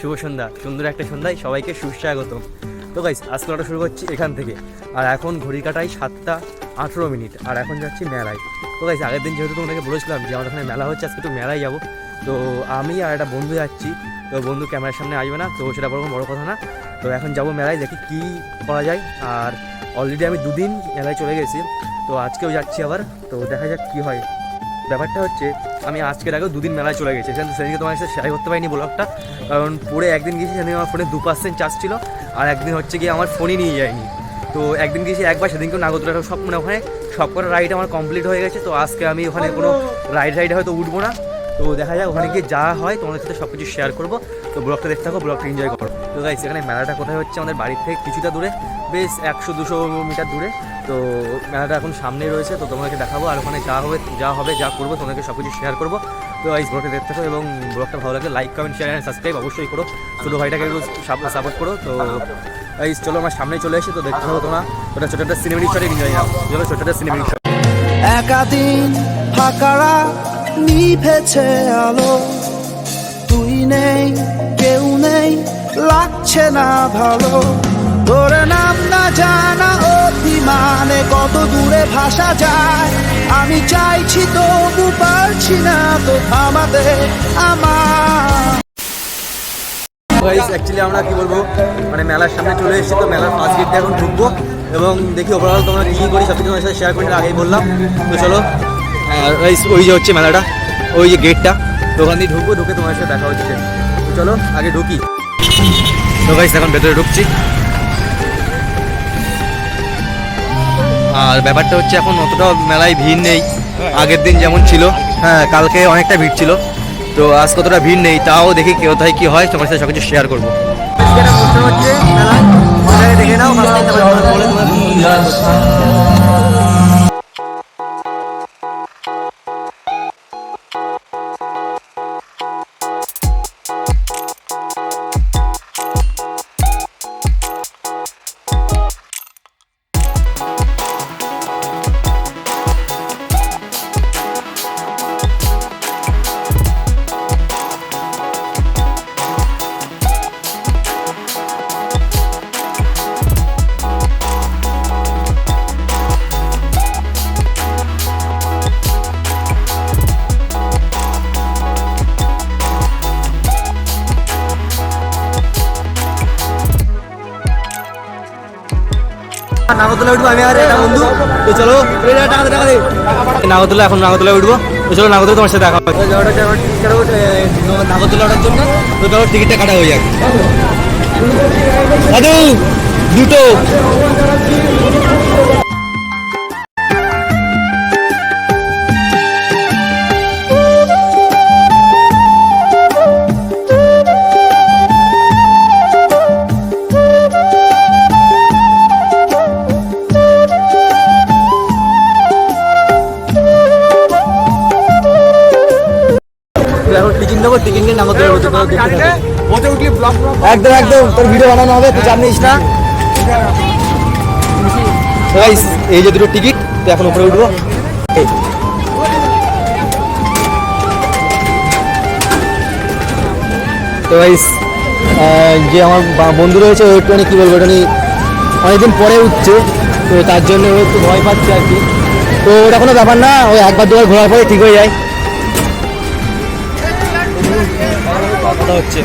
শুভ সন্ধ্যা, সুন্দর একটা সন্ধ্যায় সবাইকে সুস্বাগতম। তো গাইস আজকে আমরা শুরু করছি এখান থেকে। আর এখন ঘড়ি কাটাই সাতটা আঠেরো মিনিট, আর এখন যাচ্ছি মেলায়। তো গাইস আগের দিন যেহেতু তোমাকে বলেছিলাম যে আমার এখানে মেলা হচ্ছে, আজকে একটু মেলায় যাব। তো আমি আর একটা বন্ধু যাচ্ছি। তো বন্ধু ক্যামেরার সামনে আসবে না, তো সেটা বড় বড় কথা না। তো এখন যাব মেলায়, দেখি কী করা যায়। আর অলরেডি আমি দুদিন মেলায় চলে গেছি। তো আজকেও যাচ্ছি আবার। তো দেখা যাক কী হয়। ব্যাপারটা হচ্ছে আমি আজকের আগেও দুদিন মেলায় চলে গেছি। সেখানে সেদিনকে তোমার সাথে শেয়ার করতে পারিনি ব্লগটা কারণ পরে একদিন গিয়েছি সেদিন আমার ফোনে দু পার্সেন্ট চার্জ ছিল আর একদিন হচ্ছে গিয়ে আমার ফোনই নিয়ে যায়নি। তো একদিন গিয়েছি একবার সেদিনকে নাগরদোলাটা সব মানে ওখানে সব কটা রাইড আমার কমপ্লিট হয়ে গেছে তো আজকে আমি ওখানে কোনো রাইড রাইড হয়তো উঠবো না। তো দেখা যাক ওখানে গিয়ে যা হয়, তোমাদের সাথে সব কিছু শেয়ার করব। তো ব্লগটা দেখতে থাকো ব্লগটা এনজয় করো। তো গাইস এখানে মেলাটা কোথায় হচ্ছে? আমাদের বাড়ির থেকে কিছুটা দূরে, বেশ একশো দুশো মিটার দূরে। তো মেলাটা এখন সামনেই রয়েছে, তো তোমাকে দেখাবো আর ওখানে যা হবে যা হবে, যা করব তোমাকে সব কিছু শেয়ার করব। তো গাইস ব্লগটা দেখতে থাকো এবং ব্লগটা ভালো লাগলে লাইক কমেন্ট শেয়ার সাবস্ক্রাইব অবশ্যই করো। ছোটো ভাইটাকে একটু সাপোর্ট করো। তো গাইস চলো আমার সামনে চলে এসে তো দেখতে থাকো তোমরা। ওটা ছোটো একটা সিনেমেটিক শটে এনজয় নাও চলো ছোটো একটা সিনেমেটিক শট একাদিন নিভেছে আলো। তুই নেই, কেউ নেই, লাগছে না ভালো। তোর নাম না জানা অভিমানে কত দূরে ভাসা যায়। আমি চাইছি তবু পারছি না তো থামাতে আমার। গাইস অ্যাকচুয়ালি আমরা কি বলব? মানে মেলার সামনে চলে এসেছি তো মেলার ফার্স্ট গেটটা এখন ঢুকবো। এবং দেখি ওভারঅল তোমরা কী করি সব কিছু তোমার সাথে শেয়ার করি আগেই বললাম। তো চলো ওই যে হচ্ছে মেলাটা, ওই যে গেটটা ওখান দিয়ে ঢুকবো, ঢুকে তোমার সাথে দেখা হচ্ছে চলো, আগে ঢুকি। তো গাইস এখন ভেতরে ঢুকছি। আর ব্যাপারটা হচ্ছে এখন অতটা মেলায় ভিড় নেই। আগের দিন যেমন ছিল হ্যাঁ কালকে অনেকটা ভিড় ছিল। তো আজ কতটা ভিড় নেই, তাও দেখি কোথায় কি হয়, তোমার সাথে সব কিছু শেয়ার করব দেখে নাও নাগরদোলা উঠবো আমি আর বন্ধু। তো চলো টাকা টাকা দে। নাগরদোলা এখন নাগরদোলা উঠবো। তো চলো নাগরদোলা তোমার সাথে দেখা হবে। নাগরতলা ওঠার জন্য। তো চলো টিকিটটা কাটা হয়ে যাক। দাদু দুটো। টিকিট নিয়ে। একদম একদম তোর ভিডিও বানানো হবে তুই চাপ নিস না। এই যে দুটো টিকিট তো এখন উপরে উঠবো। তো গাইস যে আমার বন্ধু রয়েছে ও একটু কি বলব নিয়ে অনেকদিন পরে উঠছে তো তার জন্য ও একটু ভয় পাচ্ছে আর কি। তো ওটা কোনো ব্যাপার না ওই একবার দুবার ঘোরার পরে ঠিক হয়ে যায়। কথা হচ্ছে।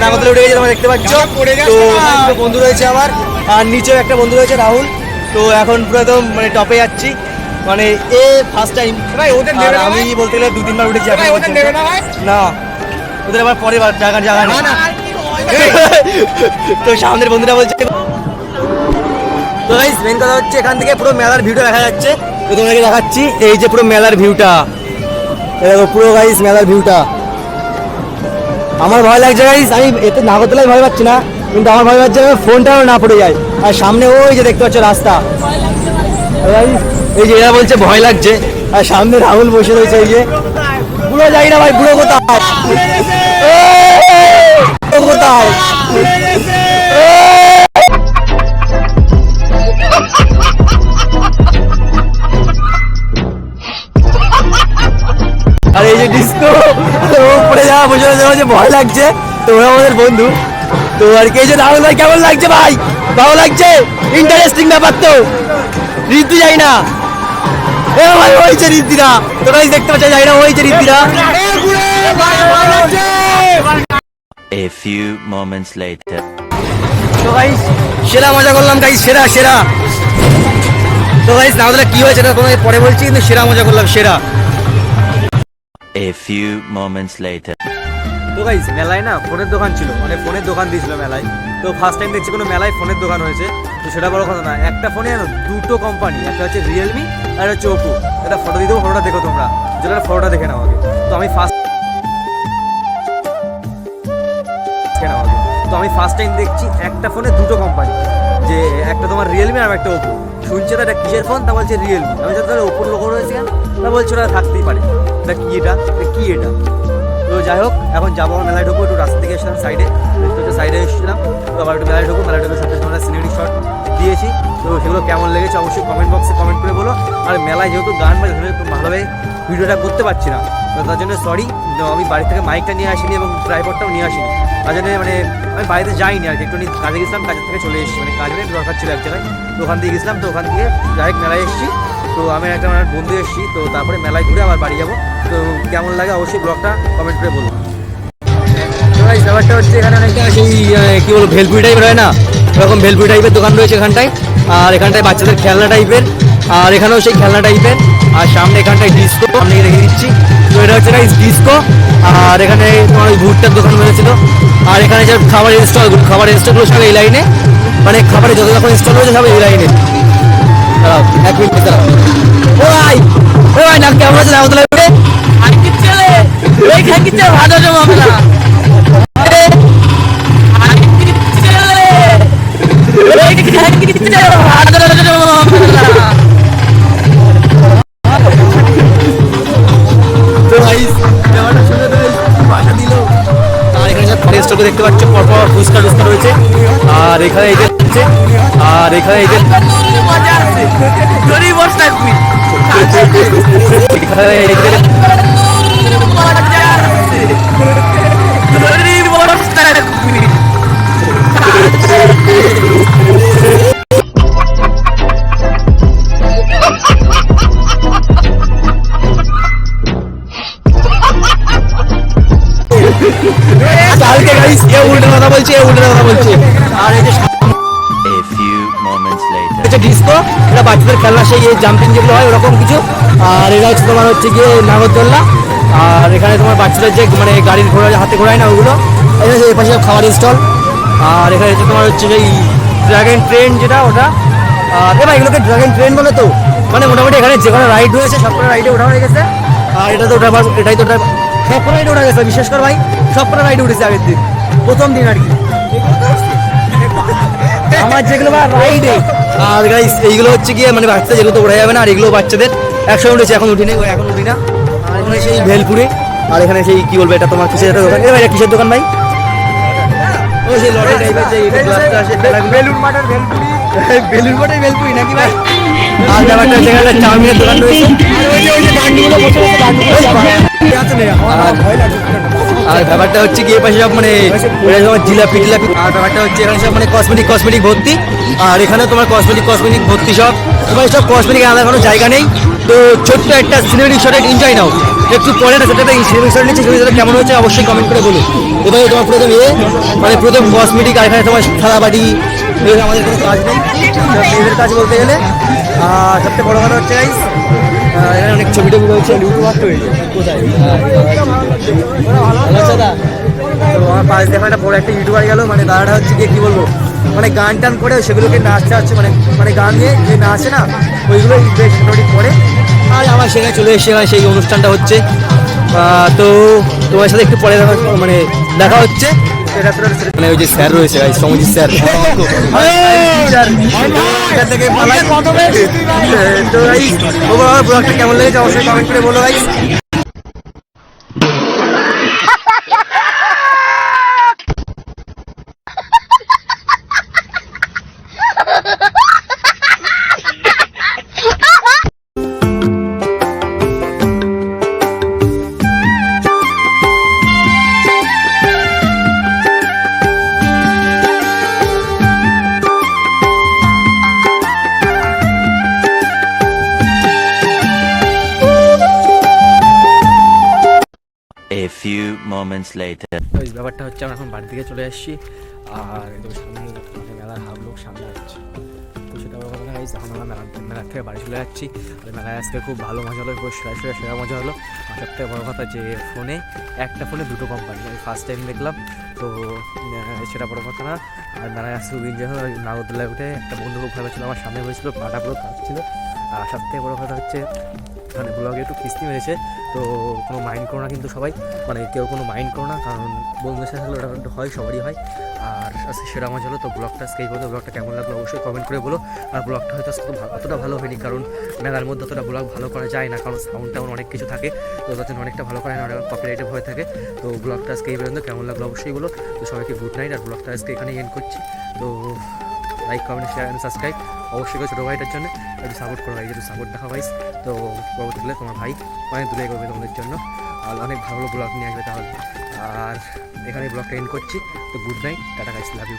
নাগরদোলা উঠে গেছে তোমরা দেখতে পাচ্ছ। তো বন্ধু রয়েছে আমার আর নিচেও একটা বন্ধু রয়েছে রাহুল। তো এখন পুরো একদম মানে টপে যাচ্ছি। মানে এ ফার্স্ট টাইম আমি বলতে গেলে দু তিনবার উঠেছি না ওদের আবার পরে বার- জায়গা জায়গা নেই। তো সামনের বন্ধুরা বলছে গাইস মেন কথা হচ্ছে এখান থেকে পুরো মেলার দেখা যাচ্ছে। তো তোমাকে দেখাচ্ছি, এই যে পুরো মেলার ভিউটা। দেখো, পুরো গাইস মেলার ভিউটা। আমার ভয় লাগছে গাইস আমি এতে নাগরদোলায় ভয় পাচ্ছি না, কিন্তু আমার ভয় পাচ্ছে ফোনটাও না পড়ে যায়। আর সামনে ওই যে দেখতে পাচ্ছ রাস্তা। এই যে এরা বলছে ভয় লাগছে, আর সামনে রাহুল বসে রয়েছে এই যে। পুরো যাই না ভাই, পুরো দাও। আর এই যে ডিস্কো উপরে যাওয়া বসে বসে ভয় লাগছে। তো আমাদের বন্ধু। তো আর কি, এই যে রাহুল ভাই, কেমন লাগছে ভাই? ভালো লাগছে? ইন্টারেস্টিং ব্যাপার তো। ঋতু যাই না। এ ভাই, হয়েছে ঋদ্ধিরা তোরাই দেখতে পাচ্ছ যাই না, হয়েছে ঋদ্ধিরা A few moments later. তো গাইস সেরা মজা করলাম গাইস সেরা সেরা। তো গাইস না হলে কি হয়েছে না তোমাকে পরে বলছি কিন্তু সেরা মজা করলাম সেরা। A few moments later. তো গাইস মেলায় না ফোনের দোকান ছিল মানে ফোনের দোকান দিয়েছিল মেলায়। তো ফার্স্ট টাইম দেখছি কোনো মেলায় ফোনের দোকান হয়েছে। তো সেটা বড় কথা না একটা ফোনে জানো দুটো কোম্পানি একটা হচ্ছে রিয়েলমি আর হচ্ছে ওপো এটা ফটো দিয়ে দেবো ফটোটা দেখো তোমরা। যেটা ফটোটা দেখে নাও আগে। তো আমি ফার্স্ট দেখে না আমাকে তো আমি ফার্স্ট টাইম দেখছি একটা ফোনে দুটো কোম্পানি যে একটা তোমার রিয়েলমি আর একটা ওপো শুনছে তো এটা কিসের ফোন তা বলছে রিয়েলমি আমি যাতে ওপোর লোক রয়েছে কেন? তা বলছে ওরা থাকতেই পারে। তা কি এটা? কী এটা? তো যাই হোক, এখন যাব মেলায় ঢুকবো, একটু রাস্তা থেকে এসেছিলাম সাইডে সাইডে এসেছিলাম, তো আবার একটু মেলায় ঢুকবো, মেলায় ঢুকে তো সেগুলো কেমন লেগেছে অবশ্যই কমেন্ট বক্সে কমেন্ট করে বলো। আর মেলায় যেহেতু গান বাজে ভালোভাবে ভিডিওটা করতে পারছি না। তো তার জন্য সরি আমি বাড়ি থেকে মাইকটা নিয়ে আসিনি এবং ড্রাইভারটাও নিয়ে আসিনি। তার জন্য মানে আমি বাড়িতে যাইনি আর কি একটু কাজে গেছিলাম, কাজের থেকে চলে এসেছি। মানে কাজে একটু দরকার ছিল এক জায়গায়। তো ওখান দিয়ে গেছিলাম, তো ওখান থেকে ডাইরেক্ট মেলায় এসেছি। তো আমি একটা আমার বন্ধু এসেছি, তো তারপরে মেলায় ঘুরে আবার বাড়ি যাব। তো কেমন লাগে অবশ্যই ব্লগটা কমেন্ট করে বলুন ব্যাপারটা হচ্ছে এখানে অনেকটা সেই কি বলব, ভেলপুরি টাইপের হয় না? এরকম ভেলপুরি টাইপের দোকান রয়েছে এখানটায়। আর এখানটায় বাচ্চাদের খেলনা টাইপের আর এখানেও সেই খেলনা টাইপের আর সামনে এখানটায় ডিস্কো সামনে রেখে দিচ্ছি। তো এটা হচ্ছে গাইস ডিস্কো আর এখানে তোমার ওই ভুট্টার দোকান রয়েছিল আর এখানে যে খাবারের স্টলগুলো খাবারের স্টলগুলো সব এই লাইনে মানে খাবারের যত রকম স্টল রয়েছে সব এই লাইনে এক মিনিট ও ভাই ও ভাই, নাম কেমন আছে? খাকি ছেলে। ভালো জমা আমরা দেখতে পাচ্ছ পরপর ফুচকা টুচকা রয়েছে আর এখানে এই যে আর এখানে এই যে এখানে খেলনা সেই জাম্পিং যেগুলো হয়, ওরকম কিছু। আর এটা হচ্ছে তোমার হচ্ছে গিয়ে নাগরদোল্লা। আর এখানে তোমার বাচ্চাদের যে মানে গাড়ির ঘোড়া হাতে ঘোড়ায় না ওগুলো? এই এই পাশে খাবার স্টল আর এখানে হচ্ছে তোমার হচ্ছে সেই ড্রাগন ট্রেন যেটা, ওটা। আর এবার এগুলোকে ড্রাগন ট্রেন বলে তো। মানে মোটামুটি এখানে যে কোনো রাইড রয়েছে, সব কোনো রাইডে ওঠা হয়ে গেছে। আর এটা তো ওটা এটাই তো ওটা সব কোনো রাইডে ওঠা গেছে। বিশেষ করে ভাই, সব কোনো রাইডে উঠেছে আগের দিন। প্রথম দিন আর কি। আমার যেগুলো রাইডে আর গাইস এইগুলো হচ্ছে গিয়ে মানে বাচ্চা যেগুলো তো ওঠা যাবে না আর এগুলো বাচ্চাদের একসঙ্গে উঠেছে এখন উঠিনি এখন উঠি না। আর এখানে সেই ভেলপুরি আর এখানে সেই কি বলব এটা তোমার কিসের দোকান? এ ভাই এটা কিসের দোকান ভাই? ও সেই লটারি টাইপের যে গ্লাসটা আছে বেলুন মাটার ভেলপুরি। বেলুন মাটার ভেলপুরি নাকি ভাই? আর ব্যাপারটা হচ্ছে এখানে চাউমিনের দোকান রয়েছে। আর ওই যে ওই যে গান্ডিগুলো বসে বসে গান্ডি আর ব্যাপারটা হচ্ছে গিয়ে পাশে সব মানে জিলাপি টিলাপি, আর ব্যাপারটা হচ্ছে এখানে সব মানে কসমেটিক কসমেটিক ভর্তি। আর এখানে তোমার কসমেটিক কসমেটিক ভর্তি সব। এবার সব কসমেটিক আলাদা কোনো জায়গা নেই। তো ছোট্ট একটা সিনেমাটিক শটে এনজয় নাও। একটু পরে না সেটা সিনেমাটিক শট নিচ্ছে সেটা কেমন হয়েছে অবশ্যই কমেন্ট করে বলো। এবারে তোমার প্রথম ইয়ে মানে প্রথম কসমেটিক আর এখানে তোমার থালাবাটি আমাদের কোনো কাজ নেই। কাজ বলতে গেলে, আর সবচেয়ে বড় কথা হচ্ছে আহ, এখানে অনেক ছবি টবি রয়েছে তো কোথায়? ভালো আছে দা তো আমার পাশ দেখা একটা বড় একটা ইউটিউবার গেল মানে দাদাটা হচ্ছে গিয়ে কি বলব মানে গান টান করে সেগুলোকে নাচতে হচ্ছে মানে মানে গান নিয়ে যে নাচে না ওইগুলো বেশ মোটামুটি করে। আর আমার সেখানে চলে এসে সেই অনুষ্ঠানটা হচ্ছে। আহ, তো তোমার সাথে একটু পরে দেখা মানে দেখা হচ্ছে। মানে ওই যে স্যার রয়েছে ভাই সমজিৎ স্যার। থেকে তো ভাই ওভারঅল ব্লগটা কেমন লেগেছে? অবশ্যই কমেন্ট করে বলো ভাই moments later. এই ব্যাপারটা হচ্ছে আমরা এখন বাড়ির দিকে চলে আসছি। আর একদম সামনে মানে মেলার হাব লোক সামনে যাচ্ছে তো সেটা বড় কথা গাইজ এখন আমরা মেলা মেলার থেকে বাড়ি চলে যাচ্ছি। আর মেলায় আজকে খুব ভালো মজা হলো, খুব সেরা সেরা সেরা মজা হলো। আর সব থেকে বড় কথা যে ফোনে, একটা ফোনে দুটো কোম্পানি আমি ফার্স্ট টাইম দেখলাম। তো সেটা বড় কথা না। আর মেলায় খুব এনজয় হলো, নাগরদোলায় উঠে একটা বন্ধু খুব ভালো ছিল, আমার সামনে হয়েছিল পাটা পুরো কাঁপছিল। আর সব থেকে বড় কথা হচ্ছে মানে ব্লগে একটু কিস্তি মেরেছে, তো কোনো মাইন্ড করো না কিন্তু সবাই। মানে কেউ কোনো মাইন্ড করো না, কারণ বন্ধুদের সাথে হলে ওটা হয়, সবারই হয়। আর আজকে সেরা মজা হলো তো ব্লগটা আজকে এই ব্লগটা কেমন লাগল অবশ্যই কমেন্ট করে বলো। আর ব্লগটা হয়তো আজকে অতটা ভালো হয়নি, কারণ মেলার মধ্যে অতটা ব্লগ ভালো করা যায় না, কারণ সাউন্ড টাউন অনেক কিছু থাকে, তো তার জন্য অনেকটা ভালো করে না, অনেক কপিরাইটেড হয়ে থাকে। তো ব্লগটা আজকে এই পর্যন্ত। কেমন লাগল অবশ্যই বলো। তো সবাইকে গুড নাইট আর ব্লগটা আজকে এখানে এন্ড করছি। তো like comment share and subscribe অবশ্যই ছোটো ভাইটার জন্য, একটু সাপোর্ট করো ভাই একটু সাপোর্ট দেখা ভাইস তো পরবর্তীকালে তোমার ভাই অনেক দূরে করবে তোমাদের জন্য। আর অনেক ভালো ব্লগ নিয়ে আসবে তাহলে। আর এখানে ব্লগটা এন্ড করছি। তো good night tata guys love you